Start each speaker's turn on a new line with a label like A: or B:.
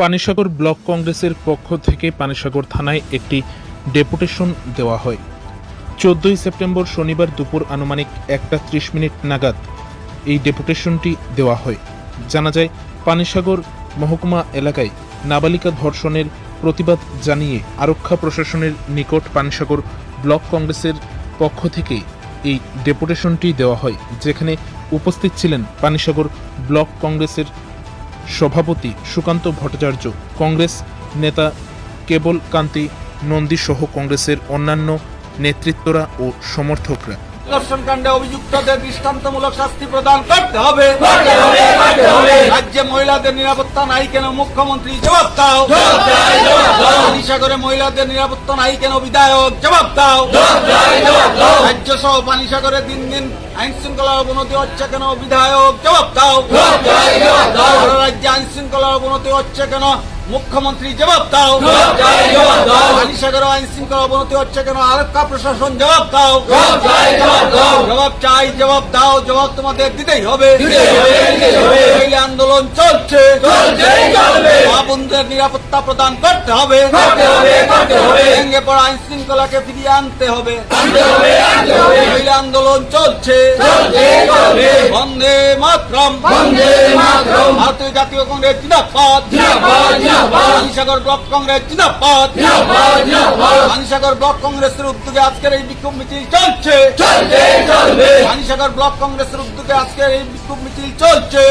A: Panisagar block কংগ্রেসের পক্ষ থেকে পানিসাগর থানায় একটি ডেপুটেশন দেওয়া হয়। চোদ্দই সেপ্টেম্বর শনিবার দুপুর আনুমানিক একটা ত্রিশ মিনিট নাগাদ এই ডেপুটেশনটি দেওয়া হয়। জানা যায়, পানিসাগর মহকুমা এলাকায় নাবালিকা ধর্ষণের প্রতিবাদ জানিয়ে আরক্ষা প্রশাসনের নিকট পানিসাগর ব্লক কংগ্রেসের পক্ষ থেকে এই ডেপুটেশনটি দেওয়া হয়, যেখানে উপস্থিত ছিলেন পানিসাগর ব্লক কংগ্রেসের সভাপতি সুকান্ত ভট্টাচার্য কংগ্রেস নেতা কেবল কান্তি নন্দী সহ কংগ্রেসের অন্যান্য নেতৃত্বরা ও সমর্থকরা।
B: অভিযুক্তদের দৃষ্টান্তমূলক শাস্তি প্রদান করতে হবে। রাজ্যে মহিলাদের নিরাপত্তা নাই কেন? মুখ্যমন্ত্রী জবাব দাও। পানিসাগরে মহিলাদের নিরাপত্তা নাই কেন? বিধায়ক জবাব দাও। রাজ্য সহ পানিসাগরে দিন দিন আইন শৃঙ্খলার অবনতি হচ্ছে কেন? বিধায়ক জবাব দাও। সারা রাজ্যে আইন শৃঙ্খলার অবনতি হচ্ছে কেন? মুখ্যমন্ত্রী জবাব দাও। পানিসাগরে আইন শৃঙ্খলা অবনতি হচ্ছে কেন? আরক্ষা প্রশাসন জবাব দাও। জবাব চাই জবাব দাও। জবাব তোমাদের দিতেই হবে। আন্দোলন চলছে। মা বোনদের নিরাপত্তা প্রদান করতে হবে। ভেঙে পড়া আইন শৃঙ্খলাকে ফিরিয়ে আনতে হবে। এই আন্দোলন চলছে। বন্দে মাতরম। ভারতীয় জাতীয় কংগ্রেস পানিসাগর ব্লক কংগ্রেস জিন্দাবাদ। পানিসাগর ব্লক কংগ্রেসের উদ্যোগে আজকের এই বিক্ষোভ মিছিল চলছে। পানিসাগর ব্লক কংগ্রেসের উদ্যোগে আজকের এই বিক্ষোভ মিছিল চলছে।